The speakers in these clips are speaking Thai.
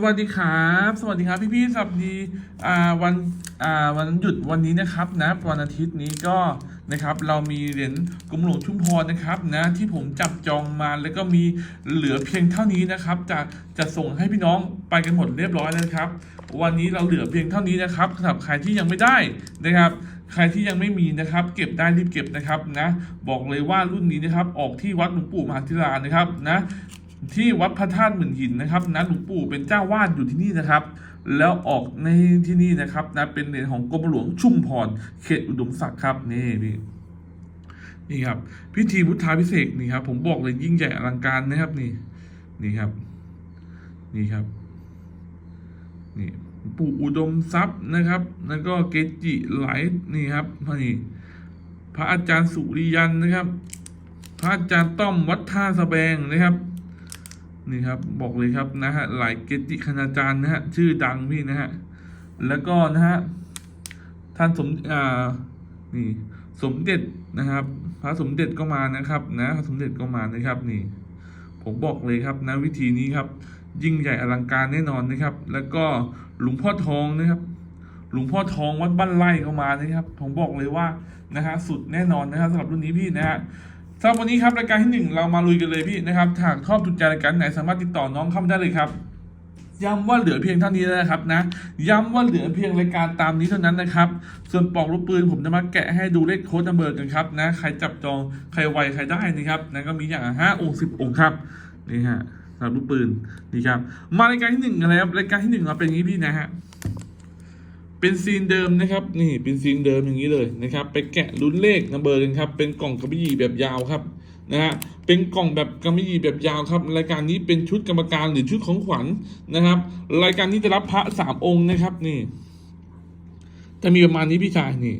สวัสดีครับ สวัสดีครับพี่พี่ๆสวัสดีอ่าวันอ่าวันหยุดวันนี้นะครับนะวันอาทิตย์นี้ก็นะครับเรามีเหรียญกรมหลวงชุมพรนะครับนะที่ผมจับจองมาแล้วก็มีเหลือเพียงเท่านี้นะครับจะจะส่งให้พี่น้องไปกันหมดเรียบร้อยแล้วครับ วันนี้เราเหลือเพียงเท่านี้นะครับสำหรับใครที่ยังไม่ได้นะครับ ใครที่ยังไม่มีนะครับ เก็บได้รีบเก็บนะครับนะบอกเลยว่ารุ่นนี้นะครับออกที่วัดหลวงปู่มหาธิรานะครับนะ ที่วัดพระธาตุหมื่นหินนะครับนะหลวงปู่เป็นเจ้าวาดอยู่ที่นี่นะครับ แล้วออกในที่นี่นะครับนะเป็นเหรียญของกรมหลวงชุมพรเขตอุดมศักดิ์ครับนี่พี่นี่ครับ พิธีพุทธาพิเศษนี่ครับ ผมบอกเลยยิ่งใหญ่อลังการนะครับนี่ นี่ครับ นี่ครับ นี่ปู่อุดมทรัพย์นะครับ แล้วก็เกจิหลายนี่ครับนี่พระอาจารย์สุริยันนะครับ พระอาจารย์ต้อมวัดท่าสะแบงนะครับ นี่ครับบอกเลยครับนะฮะหลายเกจิคณาจารย์นะฮะชื่อดังพี่นะฮะแล้วก็นะฮะท่านสมอ่านี่สมเด็จนะครับ พระสมเด็จก็มานะครับ นะพระสมเด็จก็มานะครับนี่ ผมบอกเลยครับนะวิธีนี้ครับ ยิ่งใหญ่อลังการแน่นอนนะครับ แล้วก็หลวงพ่อทองนะครับ หลวงพ่อทองวัดบ้านไร่เข้ามานะครับ ผมบอกเลยว่านะฮะสุดแน่นอนนะครับสำหรับรุ่นนี้พี่นะฮะ สำหรับวันนี้ครับรายการที่หนึ่งเรามาลุยกันเลยพี่นะครับหากชอบถูกใจรายการไหนสามารถติดต่อน้องเข้ามาได้เลยครับย้ำว่าเหลือเพียงเท่านี้แล้วนะครับนะ ย้ำว่าเหลือเพียงรายการตามนี้เท่านั้นนะครับ ส่วนปอกลูกปืนผมจะมาแกะให้ดูเลขโค้ดนัมเบอร์กันครับนะ ใครจับจองใครไวใครได้นะครับนะก็มีอย่างห้าองค์สิบองค์ครับนี่ฮะสำหรับลูกปืนนี่ครับ มารายการที่หนึ่งอะไรครับรายการที่หนึ่งเราเป็นอย่างนี้พี่นะฮะ เป็นซีนเดิมนะครับ นี่เป็นซีนเดิมอย่างนี้เลยนะครับ ไปแกะลุ้นเลขนัมเบอร์กันครับ เป็นกล่องกระบี่แบบยาวครับนะฮะเป็นกล่องแบบกระบี่แบบยาวครับ รายการนี้เป็นชุดกรรมการหรือชุดของขวัญนะครับ รายการนี้จะรับพระสามองค์นะครับนี่จะมีประมาณนี้พี่ชายนี่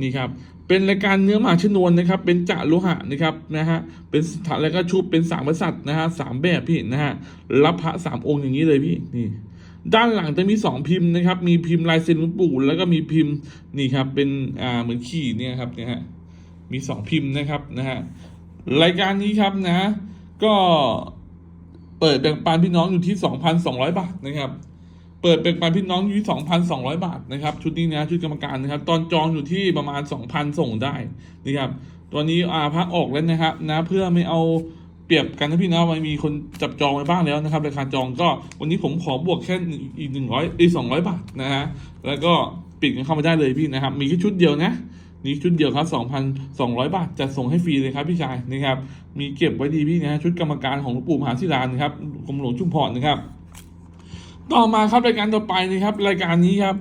นี่ครับ เป็นรายการเนื้อหมาชนวนนะครับ เป็นจะโลหะนะครับนะฮะเป็นสถานแล้วก็ชุบเป็นสามกษัตริย์นะฮะสามแบบพี่นะฮะรับพระสามองค์อย่างนี้เลยพี่นี่ ด้านหลังจะมีสองพิมพ์นะครับ มีพิมพ์ลายเซ็นหลวงปู่แล้วก็มีพิมพ์นี่ครับเป็นอ่าเหมือนขีดเนี่ยครับเนี่ยฮะมีสองพิมพ์นะครับนะฮะรายการนี้ครับนะก็เปิดแบ่งปันพี่น้องอยู่ที่สองพันสองร้อยบาทนะครับ เปิดแบ่งปันพี่น้องอยู่ที่สองพันสองร้อยบาทนะครับชุดนี้นะชุดกรรมการนะครับ ตอนจองอยู่ที่ประมาณสองพันส่งได้นะครับตัวนี้อาพักออกแล้วนะครับนะเพื่อไม่เอา เปรียบกันนะพี่นะมันมีคนจับจองไว้บ้างแล้วนะครับ ราคาจองก็วันนี้ผมขอบวกแค่อีกหนึ่งร้อยอีกสองร้อยบาทนะฮะแล้วก็ปิดกันเข้ามาได้เลยพี่นะครับ มีแค่ชุดเดียวนะนี่ชุดเดียวครับ 2,200 บาท จะส่งให้ฟรีเลยครับพี่ชายนะครับ มีเก็บไว้ดีพี่นะชุดกรรมการของหลวงปู่มหาศิลานะครับกรมหลวงชุมพรนะครับ ต่อมาครับรายการต่อไปนะครับ รายการนี้ครับ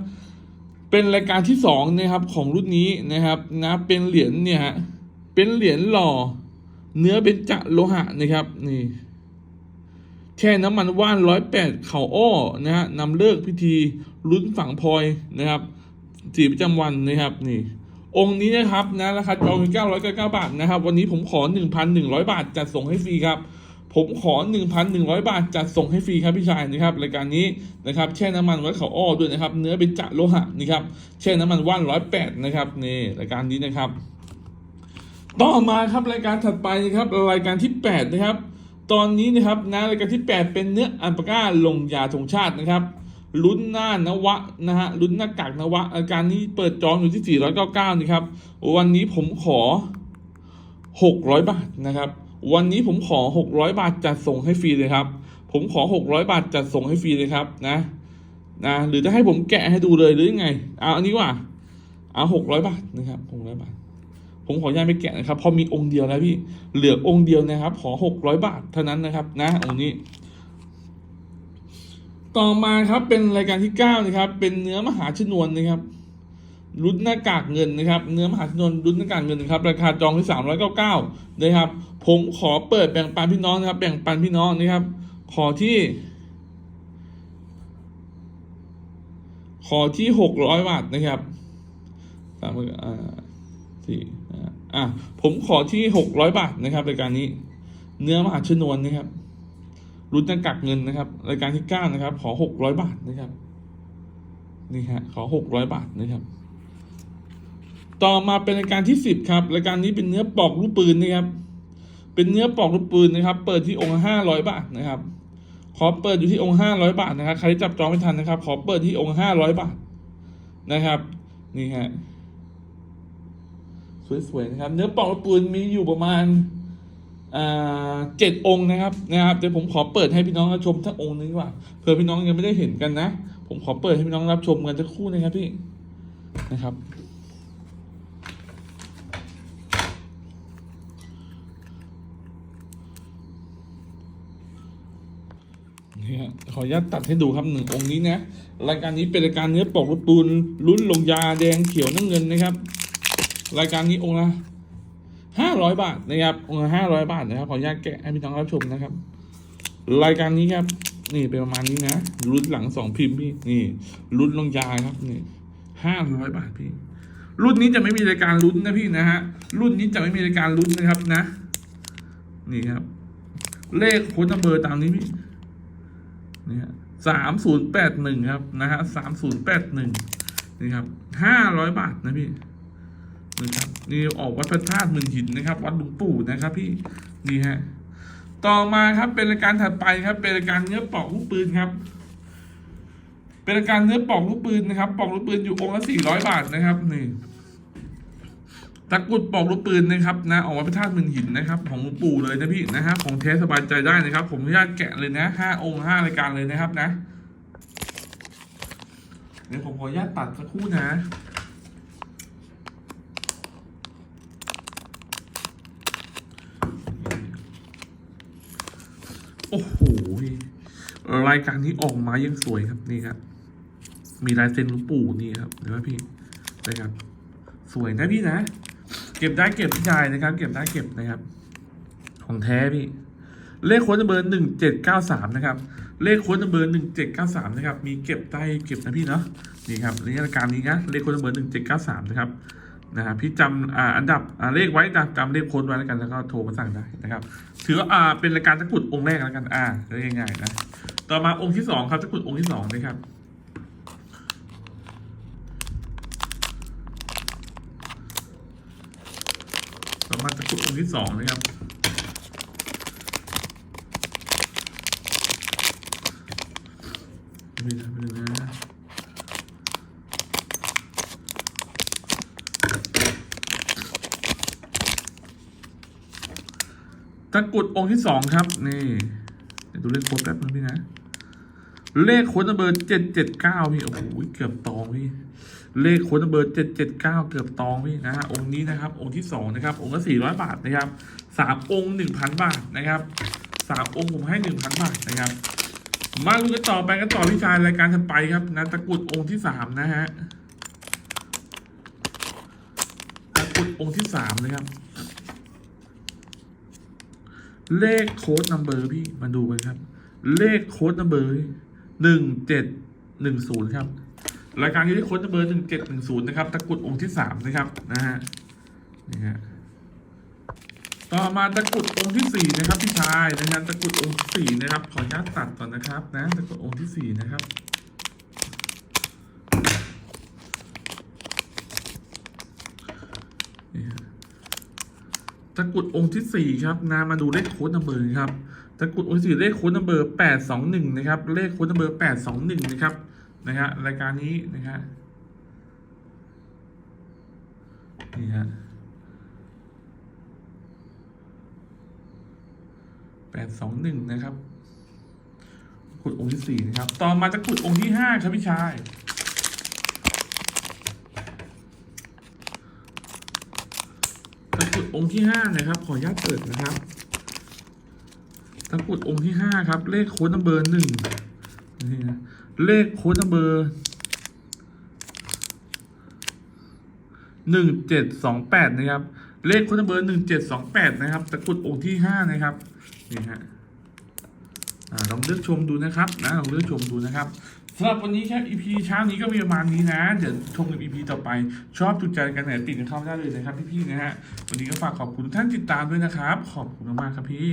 เป็นรายการที่สองนะครับของรุ่นนี้นะครับนะเป็นเหรียญเนี่ยฮะเป็นเหรียญหล่อ เนื้อเป็นจะโลหะนะครับนี่แช่น้ำมันว่านร้อยแปดเข่าอ้อนะฮะนำเลิกพิธีลุ้นฝังพลอยนะครับสีประจำวันนะครับนี่ องค์นี้นะครับนะราคาจองเก้าร้อยเก้าบาทนะครับ วันนี้ผมขอหนึ่งพันหนึ่งร้อยบาทจัดส่งให้ฟรีครับผมขอหนึ่งพันหนึ่งร้อยบาท จัดส่งให้ฟรีครับพี่ชายนะครับรายการนี้นะครับแช่น้ำมันไว้เขาอ้อด้วยนะครับ เนื้อเป็นจะโลหะนะครับแช่น้ำมันว่านร้อยแปดนะครับนี่รายการนี้นะครับ ต่อมาครับรายการถัดไปนะครับรายการที่แปดนะครับ ตอนนี้นะครับนะรายการที่ 8 เป็นเนื้ออันปาก้าลงยาธงชาตินะครับลุ้นหน้านวะนะฮะลุ้นหน้ากากนวะอาการนี้เปิดจองอยู่ที่ 499นะครับ วันนี้ผมขอ 600 บาทนะครับ วันนี้ผมขอ 600 บาทจัดส่งให้ฟรีเลยครับ ผมขอ 600 บาทจัดส่งให้ฟรีเลยครับนะนะหรือจะให้ผมแกะให้ดูเลยหรือยังไงเอาอันนี้ว่าเอา600 บาทนะครับ600บาท ผมขออนุญาตไปแกะนะครับพอมีองค์เดียวแล้วพี่เหลือองค์เดียวนะครับ ขอหกร้อยบาทเท่านั้นนะครับ นะองค์นี้ ต่อมาครับเป็นรายการที่เก้านะครับ เป็นเนื้อมหาชนวนนะครับรุ่นหน้ากากเงินนะครับ เนื้อมหาชนวนรุ่นหน้ากากเงินนะครับ ราคาจองที่สามร้อยเก้าเก้านะครับ ผมขอเปิดแบ่งปันพี่น้องนะครับ แบ่งปันพี่น้องนะครับ ขอที่ ขอที่หกร้อยบาทนะครับสามร้อ่า สี่อะผมขอที่หกร้อยบาทนะครับรายการนี้ เนื้อมหาชนวนนะครับรุ่นจังกักเงินนะครับ รายการที่เก้านะครับ ขอหกร้อยบาทนะครับนี่ฮะขอหกร้อยบาทนะครับ ต่อมาเป็นรายการที่สิบครับ รายการนี้เป็นเนื้อปอกลูกปืนนะครับ เป็นเนื้อปอกลูกปืนนะครับ เปิดที่องค์ห้าร้อยบาทนะครับ ขอเปิดอยู่ที่องค์ห้าร้อยบาทนะครับใครจับจองไม่ทันนะครับ ขอเปิดที่องค์ห้าร้อยบาทนะครับ นี่ฮะ สวยๆนะครับ เนื้อปอกกระปืนมีอยู่ประมาณเจ็ดองค์นะครับนะครับเดี๋ยวผมขอเปิดให้พี่น้องรับชมทั้งองค์นึงดีกว่าเผื่อพี่น้องยังไม่ได้เห็นกันนะ ผมขอเปิดให้พี่น้องรับชมกันสักคู่นะครับพี่นะครับนี่ฮะขออนุญาตตัดให้ดูครับหนึ่งองค์นี้นะรายการนี้เป็นรายการเนื้อปอกรูปปูนลุ้นลงยาแดงเขียวน้ำเงินนะครับ รายการนี้องค์ละห้าร้อยบาทนะครับองค์ละห้าร้อยบาทนะครับขออนุญาตแกะให้พี่น้องรับชมนะครับ รายการนี้ครับ นี่เป็นประมาณนี้นะรุ่นหลังสองพิมพ์พี่นี่รุ่นลงยาครับนี่ห้าร้อยบาทพี่ รุ่นนี้จะไม่มีรายการลุ้นนะพี่นะฮะรุ่นนี้จะไม่มีรายการลุ้นนะครับนะ นี่ครับ เลขโค้ดนัมเบอร์ตามนี้พี่นี่ยสามศูนย์แปดหนึ่งครับนะฮะสามศูนย์แปดหนึ่งนี่ครับห้าร้อยบาทนะพี่ นะครับนี่ออกวัดพระธาตุมื่นหินนะครับ วัดหลวงปู่นะครับ พี่นี่ฮะต่อมาครับเป็นรายการถัดไปครับ เป็นรายการเนื้อปอกลูกปืนครับ เป็นรายการเนื้อปอกลูกปืนนะครับ ปอกลูกปืนอยู่องค์ละสี่ร้อยบาทนะครับนี่ตะกรุดปอกลูกปืนนะครับนะออกวัดพระธาตุมืนหินนะครับ ของหลวงปู่เลยนะพี่นะฮะของเทสสบายใจได้นะครับ ผมอนุญาตแกะเลยนะห้าองค์ห้ารายการเลยนะครับนะ เดี๋ยวผมขออนุญาตตัดสักครู่นะ โอ้โหรายการนี้ออกมายังสวยครับนี่ครับ มีลายเซ็นหลวงปู่นี่ครับเห็นไหมพี่นะครับ สวยนะพี่นะ เก็บได้เก็บพี่ชายนะครับ เก็บได้เก็บนะครับ ของแท้พี่เลขโค้ดเบอร์หนึ่งเจ็ดเก้าสามนะครับ เลขโค้ดเบอร์หนึ่งเจ็ดเก้าสามนะครับ มีเก็บได้เก็บนะพี่เนาะ นี่ครับในรายการนี้นะ เลขโค้ดเบอร์หนึ่งเจ็ดเก้าสามนะครับ นะครับพี่จำอ่าอันดับอ่าเลขไว้นะจำเลขโค้ดไว้แล้วกันแล้วก็โทรมาสั่งได้นะครับ ถือว่าอ่าเป็นรายการตะกรุดองค์แรกแล้วกันอ่าเรียง่ายๆนะต่อมาองค์ที่สองครับตะกรุดองค์ที่สองนะครับต่อมาตะกรุดองค์ที่สองนะครับไม่ได้ไม่ได้นะ ตะกรุดองค์ที่สองครับ นี่เดี๋ยวดูเลขโค้ดแป๊บนึงพี่นะ เลขโค้ดเบอร์เจ็ดเจ็ดเก้าพี่ โอ้โห เกือบตองพี่ เลขโค้ดเบอร์เจ็ดเจ็ดเก้าเกือบตองพี่นะฮะ องค์นี้นะครับ องค์ที่สองนะครับ องค์ละสี่ร้อยบาทนะครับ สามองค์หนึ่งพันบาทนะครับ สามองค์ผมให้หนึ่งพันบาทนะครับ มาดูกันต่อไปกันต่อพี่ชายรายการถัดไปครับนะตะกรุดองค์ที่สามนะฮะ ตะกรุดองค์ที่สามนะครับ เลขโค้ดนัมเบอร์พี่มาดูกันครับ เลขโค้ดนัมเบอร์หนึ่งเจ็ดหนึ่งศูนย์ครับรายการนี้ได้โค้ดนัมเบอร์หนึ่งเจ็ดหนึ่งศูนย์นะครับตะกรุดองค์ที่สามนะครับนะฮะนี่ฮะต่อมาตะกรุดองค์ที่สี่นะครับพี่ชายนะฮะตะกรุดองค์ที่สี่นะครับขออนุญาตตัดก่อนนะครับนะตะกรุดองค์ที่สี่นะครับ นี่ฮะ ตะกุดองค์ที่สี่ครับนะมาดูเลขโค้ดนัมเบอร์ครับตะกุดองค์ที่สี่เลขโค้ดนัมเบอร์แปดสองหนึ่งนะครับ เลขโค้ดนัมเบอร์แปดสองหนึ่งนะครับนะฮะรายการนี้นะฮะนี่ฮะแปดสองหนึ่งนะครับขุดองค์ที่สี่นะครับ ต่อมาจะขุดองค์ที่ห้าครับพี่ชาย ตะกรุด องค์ที่ห้านะครับ ขออนุญาตเปิดนะครับตะกรุดองค์ที่ห้าครับ เลขโค้ดนัมเบอร์หนึ่งนี่นะเลขโค้ดนัมเบอร์หนึ่งเจ็ดสองแปดนะครับ เลขโค้ดนัมเบอร์หนึ่งเจ็ดสองแปดนะครับ ตะกรุดองค์ที่ห้านะครับนี่ฮะลองเลือกชมดูนะครับนะลองเลือกชมดูนะครับำหรับวันนี้แค่ EP เช้านี้ก็มีประมาณนี้นะ เดี๋ยวชมใน EP ต่อไป ชอบจุดใจกันไหนติดกันเข้าได้เลยนะครับพี่ๆนะฮะ วันนี้ก็ฝากขอบคุณท่านติดตามด้วยนะครับ ขอบคุณมากๆครับพี่